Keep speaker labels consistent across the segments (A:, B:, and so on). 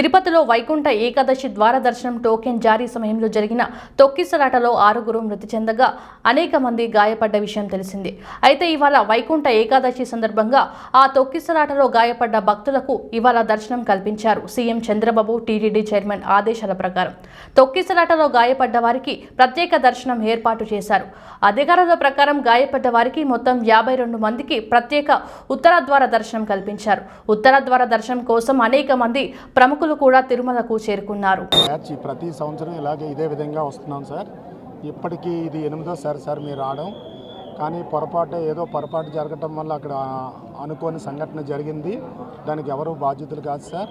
A: తిరుపతిలో వైకుంఠ ఏకాదశి ద్వార దర్శనం టోకెన్ జారీ సమయంలో జరిగిన తొక్కిసలాటలో ఆరుగురు మృతి చెందగా అనేక మంది గాయపడ్డ విషయం తెలిసింది. అయితే ఇవాళ వైకుంఠ ఏకాదశి సందర్భంగా ఆ తొక్కిసలాటలో గాయపడ్డ భక్తులకు ఇవాళ దర్శనం కల్పించారు సీఎం చంద్రబాబు టీటీడీ చైర్మన్ ఆదేశాల ప్రకారం. తొక్కిసలాటలో గాయపడ్డ వారికి ప్రత్యేక దర్శనం ఏర్పాటు చేశారు. అధికారుల ప్రకారం గాయపడ్డ వారికి మొత్తం యాభై రెండు మందికి ప్రత్యేక ఉత్తర ద్వార దర్శనం కల్పించారు. ఉత్తర ద్వార దర్శనం కోసం అనేక మంది ప్రముఖులు కూడా తిరుమలకు చేరుకున్నారు.
B: ప్రతి సంవత్సరం ఇలాగే ఇదే విధంగా వస్తున్నాం సార్. ఇప్పటికీ ఇది ఎనిమిదోసారి సార్ మీరు రావడం. కానీ పొరపాటు ఏదో పొరపాటు జరగటం వల్ల అక్కడ అనుకోని సంఘటన జరిగింది. దానికి ఎవరు బాధ్యతలు కాదు సార్.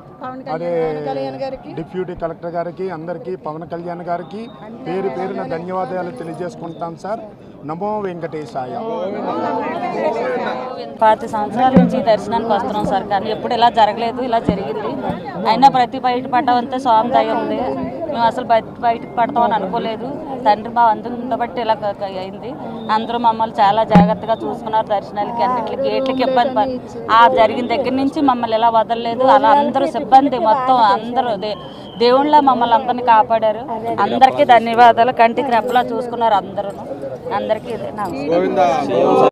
B: అదే డిప్యూటీ కలెక్టర్ గారికి అందరికీ పవన్ కళ్యాణ్ గారికి పేరు పేరున ధన్యవాదాలు తెలియజేసుకుంటాం సార్. నమో వెంకటేశాయ.
C: పాతి సంవత్సరాల నుంచి దర్శనానికి వస్తున్నాం సార్. కానీ ఎప్పుడు ఇలా జరగలేదు ఇలా జరిగింది. అయినా ప్రతి బయట పడ్డమంతా స్వామి దయ ఉంది. మేము అసలు బయట బయటకు పడతామని అనుకోలేదు. తండ్రి మా అందరిని బట్టి ఇలా అయింది. అందరూ మమ్మల్ని చాలా జాగ్రత్తగా చూసుకున్నారు దర్శనాలకి అన్నిటికి గేట్లకి ఇబ్బంది ఆ జరిగిన దగ్గర నుంచి మమ్మల్ని ఇలా వదలలేదు. అలా అందరూ సిబ్బంది మొత్తం అందరూ దేవుళ్ళ మమ్మల్ని అందరినీ కాపాడారు. అందరికీ ధన్యవాదాలు. కంటికి రెప్పలా చూసుకున్నారు అందరూ అందరికీ ఇదే. నమస్కారం.